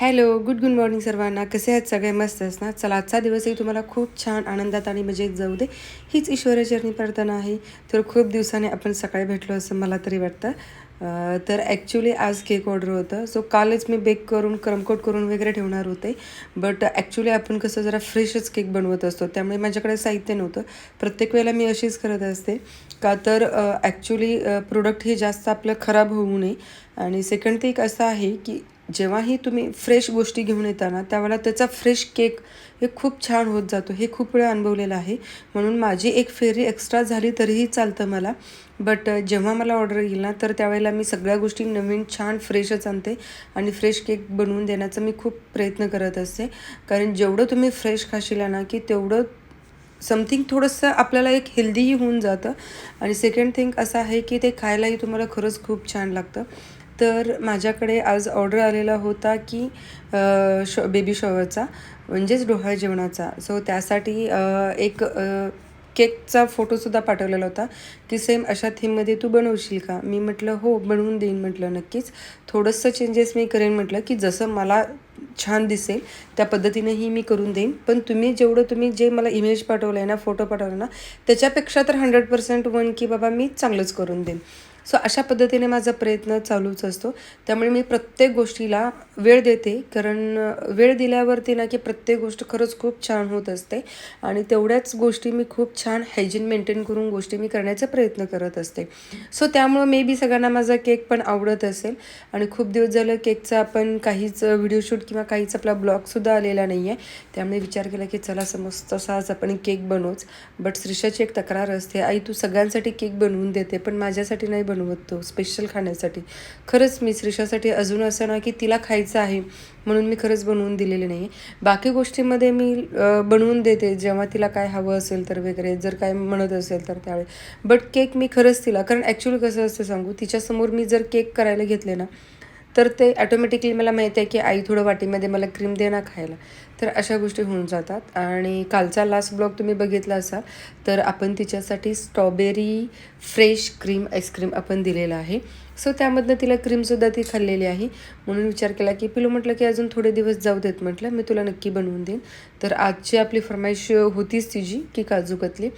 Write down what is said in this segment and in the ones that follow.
Hello good good morning सर्वांना. कसे आहेत सगळे? मस्तच ना? चला आजचा दिवसही तुम्हाला खूप छान आनंदात आणि मजेत जाऊ दे. हीच ईश्वराचरणी प्रार्थना आहे. तर खूप दिवसाने आपण सकाळी भेटलो असं मला तरी वाटतं. तर ॲक्च्युली आज केक ऑर्डर होतं. सो कालच मी बेक करून क्रमकोट करून वगैरे ठेवणार होते. बट ॲक्च्युली आपण कसं जरा फ्रेशच केक बनवत असतो. त्यामुळे माझ्याकडे साहित्य नव्हतं. प्रत्येक वेळेला मी अशीच करत असते. का तर ॲक्च्युली प्रोडक्ट हे जास्त आपलं खराब होऊ नये. आणि सेकंड थिंग असं आहे की जेव्हाही तुम्ही फ्रेश गोष्टी घेऊन येता ना त्यावेळेला त्याचा फ्रेश केक हे खूप छान होत जातो. हे खूप वेळा अनुभवलेलं आहे. म्हणून माझी एक फेरी एक्स्ट्रा झाली तरीही चालतं मला. बट जेव्हा मला ऑर्डर येईल ना तर त्यावेळेला मी सगळ्या गोष्टी नवीन छान फ्रेशच आणते आणि फ्रेश केक बनवून देण्याचा मी खूप प्रयत्न करत असते. कारण जेवढं तुम्ही फ्रेश खाशीला ना की तेवढं समथिंग थोडंसं आपल्याला एक हेल्दीही होऊन जातं. आणि सेकंड थिंग असं आहे की ते खायलाही तुम्हाला खरंच खूप छान लागतं. तर माझ्याकडे आज ऑर्डर आलेला होता की शो बेबी शॉवरचा म्हणजेच डोहाळ जेवणाचा. सो त्यासाठी एक केकचा फोटोसुद्धा पाठवलेला होता की सेम अशा थीममध्ये तू बनवशील का? मी म्हटलं हो बनवून देईन म्हटलं नक्कीच. थोडंसं चेंजेस मी करेन म्हटलं की जसं मला छान दिसेल त्या पद्धतीनेही मी करून देईन. पण तुम्ही जेवढं तुम्ही जे मला इमेज पाठवलं आहे ना फोटो पाठवला ना त्याच्यापेक्षा तर हंड्रेड पर्सेंट वन की बाबा मी चांगलंच करून देईन. सो अशा पद्धतीने माझा प्रयत्न चालूच असतो. त्यामुळे मी प्रत्येक गोष्टीला वेळ देते. कारण वेळ दिल्यावरती ना की प्रत्येक गोष्ट खरंच खूप छान होत असते. आणि तेवढ्याच गोष्टी मी खूप छान हायजीन मेंटेन करून गोष्टी मी करण्याचा प्रयत्न करत असते. सो त्यामुळं मे बी सगळ्यांना माझा केक पण आवडत असेल. आणि खूप दिवस झालं केकचा आपण काहीच व्हिडिओ शूट किंवा काहीच आपला ब्लॉगसुद्धा आलेला नाही आहे त्यामुळे विचार केला की चला समज तसाच आपण केक बनवूच. बट श्रीषाची एक तक्रार असते आई तू सगळ्यांसाठी केक बनवून देते पण माझ्यासाठी नाही बनवतो स्पेशल खाण्यासाठी. खरंच मी श्रीषासाठी अजून असं ना की तिला खायचं आहे म्हणून मी खरंच बनवून दिलेले नाही. बाकी गोष्टीमध्ये मी बनवून देते जेव्हा तिला काय हवं असेल तर वगैरे जर काय म्हणत असेल तर त्यावेळी. बट केक मी खरंच तिला कारण ॲक्च्युली कसं असतं सांगू तिच्यासमोर मी जर केक करायला घेतले ना तर ते ॲटोमॅटिकली मला माहिती आहे की आई थोडं वाटीमध्ये मला क्रीम दे ना खायला. तर अशा गोष्टी होऊन जातात. आणि कालचा लास्ट ब्लॉग तुम्ही बघितला असाल तर आपण तिच्यासाठी स्ट्रॉबेरी फ्रेश क्रीम आईस्क्रीम आपण दिलेला आहे. सो त्यामधनं तिला क्रीमसुद्धा ती खाल्लेली आहे. म्हणून विचार केला की पिलू म्हटलं की अजून थोडे दिवस जाऊ देत म्हटलं. मी तुला नक्की बनवून देईन. तर आजची आपली फरमाईश होतीच तिची की काजू कतली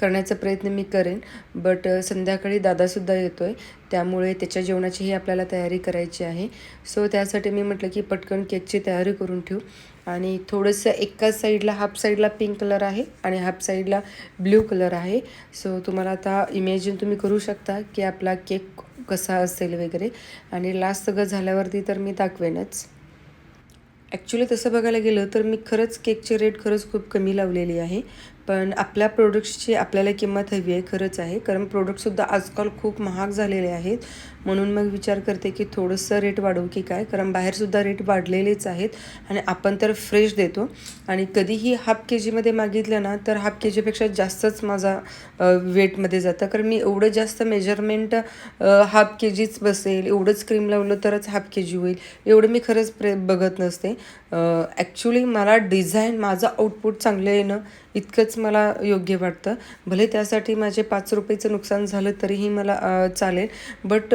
करण्याचा प्रयत्न मी करेन. बट संध्याकाळी दादासुद्धा येतो आहे त्यामुळे त्याच्या जेवणाचीही आपल्याला तयारी करायची आहे. सो त्यासाठी मी म्हटलं की पटकन केकची तयारी करून ठेवू. आणि थोडंसं एकाच साईडला हाफ साईडला पिंक कलर आहे आणि हाफ साईडला ब्ल्यू कलर आहे. सो तुम्हाला आता इमॅजिन तुम्ही करू शकता की आपला केक कसा असेल वगैरे. आणि लास्ट सगळं झाल्यावरती तर मी दाखवेनच. ॲक्च्युली तसं बघायला गेलं तर मी खरंच केकचे रेट खरंच खूप कमी लावलेली आहे. पण आपल्या प्रोडक्ट्सची आपल्याला किंमत हवी आहे खरंच आहे. कारण प्रोडक्टसुद्धा आजकाल खूप महाग झालेले आहेत. म्हणून मग विचार करते की थोडंसं रेट वाढवू की काय? कारण बाहेरसुद्धा रेट वाढलेलेच आहेत आणि आपण तर फ्रेश देतो. आणि कधीही हाफ के जीमध्ये मागितलं ना तर हाफ के जीपेक्षा जास्तच माझा वेटमध्ये जातं. कारण मी एवढं जास्त मेजरमेंट हाफ के जीच बसेल एवढंच क्रीम लावलं तरच हाफ के जी होईल. एवढं मी खरंच प्रे बघत नसते. ॲक्च्युली मला डिझाईन माझं आउटपुट चांगलं येणं इतकंच मला योग्य वाटतं. भले त्यासाठी माझे पाच रुपयेचं नुकसान झालं तरीही मला चालेल. बट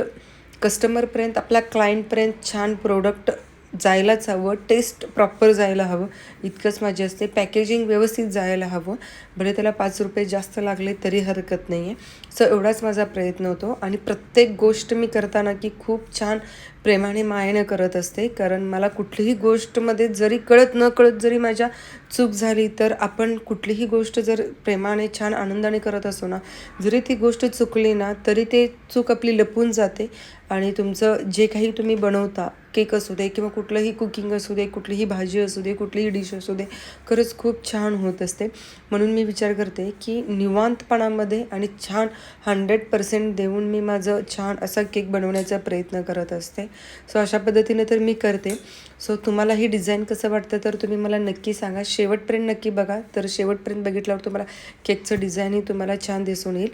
कस्टमरपर्यंत आपल्या क्लायंटपर्यंत छान प्रोडक्ट जायलाच हवं टेस्ट प्रॉपर जायला हवं. इतकंच माझी असते. पॅकेजिंग व्यवस्थित जायला हवं. भले त्याला पाच रुपये जास्त लागले तरी हरकत नाही आहे सो एवढाच माझा प्रयत्न होतो. आणि प्रत्येक गोष्ट मी करताना की खूप छान प्रेमाने मायेनं करत असते. कारण मला कुठलीही गोष्टमध्ये जरी कळत न कळत जरी माझ्या चूक झाली तर आपण कुठलीही गोष्ट जर प्रेमाने छान आनंदाने करत असो ना जरी ती गोष्ट चुकली ना तरी ते चूक आपली लपून जाते. आणि तुमचं जे काही तुम्ही बनवता केक असू दे किंवा कुठलंही कुकिंग असू दे कुठलीही भाजी असू दे कुठलीही डिश असू दे खरंच खूप छान होत असते. म्हणून मी विचार करते की निवांतपणामध्ये आणि छान हंड्रेड पर्सेंट देऊन मी माझं छान असा केक बनवण्याचा प्रयत्न करत असते. सो अशा पद्धतीने तर मी करते. सो तुम्हाला ही डिझाईन कसं वाटतं तर तुम्ही मला नक्की सांगा. शेवटपर्यंत नक्की बघा. तर शेवटपर्यंत बघितल्यावर तुम्हाला केकचं डिझाईनही तुम्हाला छान दिसून येईल.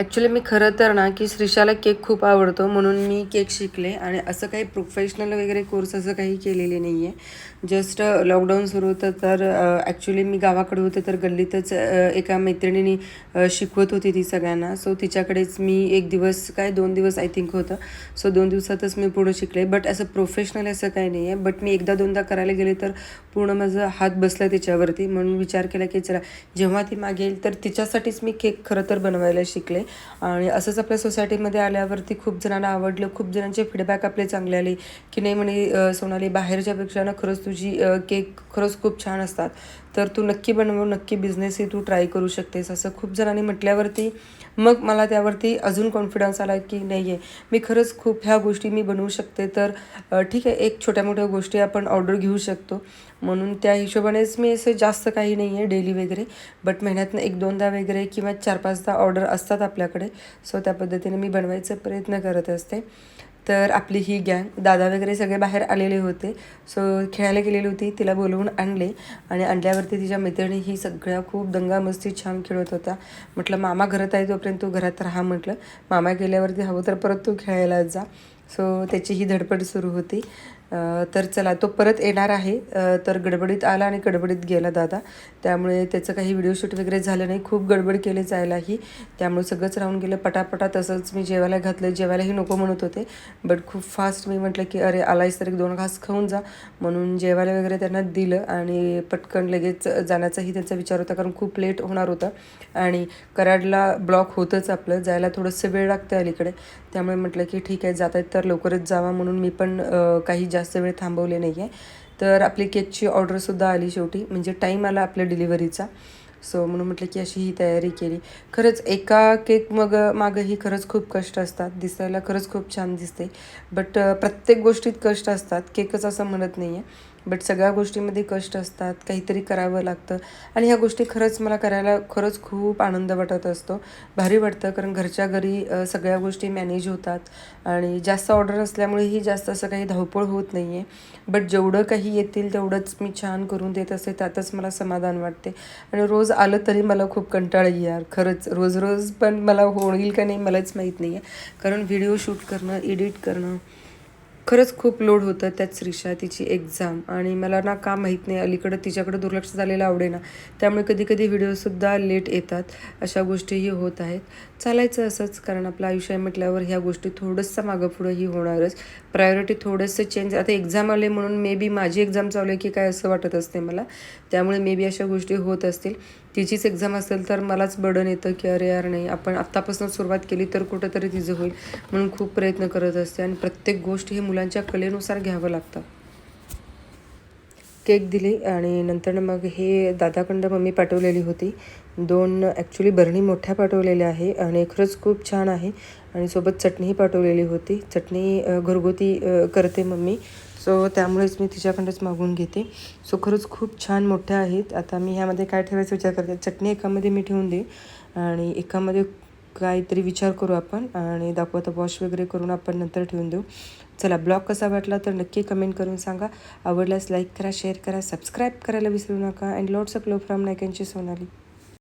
ॲक्च्युली मी खरं तर ना की श्रीशाला केक खूप आवडतो म्हणून मी केक शिकले. आणि असं काही प्रोफेशनल वगैरे कोर्स असं काही केलेले नाही आहे जस्ट लॉकडाऊन सुरू होतं तर ॲक्च्युली मी गावाकडे होते तर गल्लीतच एका मैत्रिणीने शिकवत होती ती सगळ्यांना. सो तिच्याकडेच मी एक दिवस काय दोन दिवस आय थिंक होतं. सो दोन दिवसातच मी पूर्ण शिकले. बट असं प्रोफेशनल असं काही नाही आहे बट मी एकदा दोनदा करायला गेले तर पूर्ण माझा हात बसला त्याच्यावरती म्हणून विचार केला की चला जेव्हा ती मागेल तर तिच्यासाठीच मी केक खरं तर बनवायला शिकले. आणि असंच आपल्या सोसायटीमध्ये आल्यावरती खूप जणांना आवडलं खूप जणांचे फीडबॅक आपले चांगले आले की नाही म्हणे सोनाली बाहेरच्यापेक्षा ना खरंच तुझी केक खरंच खूप छान असतात. तर तू नक्की बनव नक्की बिझनेसही तू ट्राय करू शकतेस असं खूप जणांनी म्हटल्यावरती मग मला त्यावरती अजून कॉन्फिडन्स आला की नाही आहे मी खरंच खूप ह्या गोष्टी मी बनवू शकते तर ठीक आहे एक छोट्या मोठ्या गोष्टी आपण ऑर्डर घेऊ शकतो. म्हणून त्या हिशोबानेच मी असं जास्त काही नाही आहे डेली वगैरे. बट महिन्यातनं एक दोनदा वगैरे किंवा चार पाचदा ऑर्डर असतात आपल्याकडे. सो त्या पद्धतीने मी बनवायचा प्रयत्न करत असते. तर आपली ही गँग दादा वगैरे सगळे बाहेर आलेले होते. सो खेळायला गेलेली होती तिला बोलवून आणले. आणि आणल्यावरती तिच्या मैत्रिणी ही सगळ्या खूप दंगामस्ती छान खेळत होता. म्हटलं मामा घरात आहे तोपर्यंत तू घरात राहा म्हटलं. मामा गेल्यावरती हवं तर परत तू खेळायला जा. सो त्याची ही धडपड सुरू होती. तर चला तो परत येणार आहे. तर गडबडीत आला आणि गडबडीत गेला दादा. त्यामुळे त्याचं काही व्हिडिओ शूट वगैरे झालं नाही. खूप गडबड केली जायलाही. त्यामुळे सगळंच राहून गेलं. पटापटा तसंच मी जेवायला घातलं. जेवायलाही नको म्हणत होते. बट खूप फास्ट मी म्हटलं की अरे आलायस तर एक दोन घास खाऊन जा. म्हणून जेवायला वगैरे त्यांना दिलं आणि पटकन लगेच जाण्याचाही त्यांचा विचार होता. कारण खूप लेट होणार होता. आणि कराडला ब्लॉक होतंच आपलं. जायला थोडंसं वेळ लागतं अलीकडे. त्यामुळे म्हटलं की ठीक आहे जात आहेत तर लवकरच जावा. म्हणून मी पण काही जा जास्त वेळ थांबवले नाही आहे तर आपली केकची ऑर्डरसुद्धा आली शेवटी. म्हणजे टाईम आला आपल्या डिलिव्हरीचा सो म्हणून म्हटलं की अशी ही तयारी केली. खरंच एका केक मग मागंही खरंच खूप कष्ट असतात. दिसायला खरंच खूप छान दिसते. बट प्रत्येक गोष्टीत कष्ट असतात. केकच असं म्हणत नाही आहे बट सगळ्या गोष्टीमध्ये कष्ट असतात काहीतरी करावं लागतं. आणि ह्या गोष्टी खरंच मला करायला खरंच खूप आनंद वाटत असतो. भारी वाटतं कारण घरच्या घरी सगळ्या गोष्टी मॅनेज होतात. आणि जास्त ऑर्डर असल्यामुळेही जास्त असं काही धावपळ होत नाही आहे बट जेवढं काही येतील तेवढंच मी छान करून देत असते त्यातच मला समाधान वाटते. आणि रोज आलं तरी मला खूप कंटाळा यार खरंच. रोज रोज पण मला होईल का नाही मलाच माहीत नाही आहे कारण व्हिडिओ शूट करणं एडिट करणं खरंच खूप लोड होतं त्यात श्रीषा तिची एक्झाम आणि मला ना का माहीत नाही अलीकडं तिच्याकडं दुर्लक्ष झालेलं आवडेना. त्यामुळे कधी कधी व्हिडिओसुद्धा लेट येतात. अशा गोष्टीही होत आहेत. चालायचं असंच कारण आपलं आयुष्य आहे म्हटल्यावर ह्या गोष्टी थोडंसं मागं पुढंही होणारच. प्रायोरिटी थोडंसं चेंज आता एक्झाम आले म्हणून मे बी माझी एक्झाम चालू आहे की काय असं वाटत असते मला. त्यामुळे मे बी अशा गोष्टी होत असतील. तिचीच एक्झाम असेल तर मलाच बडन येतं की अरे यार नाही आपण आत्तापासून सुरुवात केली तर कुठंतरी तिचं होईल म्हणून खूप प्रयत्न करत असते. आणि प्रत्येक गोष्ट ही मुलांच्या कलेनुसार घ्यावं लागतं. केक दिली आणि नंतर मग हे दादाकडं मम्मी पाठवलेली होती. दोन ॲक्च्युली बरणी मोठ्या पाठवलेल्या आहे आणि खरंच खूप छान आहे. आणि सोबत चटणीही पाठवलेली होती. चटणी घरगुती करते मम्मी. सो त्यामुळेच मी तिच्याकडंच मागून घेते. सो खरंच खूप छान मोठ्या आहेत. आता मी ह्यामध्ये काय ठेवायचा विचार करते? चटणी एकामध्ये मी ठेवून देईन. आणि एकामध्ये काहीतरी विचार करू आपण आणि दाखवू वॉश वगैरे करून आपण नंतर ठेवून देऊ. चला ब्लॉग कसा वाटला तर नक्की कमेंट करून सांगा. आवडल्यास लाईक करा शेअर करा सबस्क्राईब करायला विसरू नका. And lots of love from नायकांची Sonali.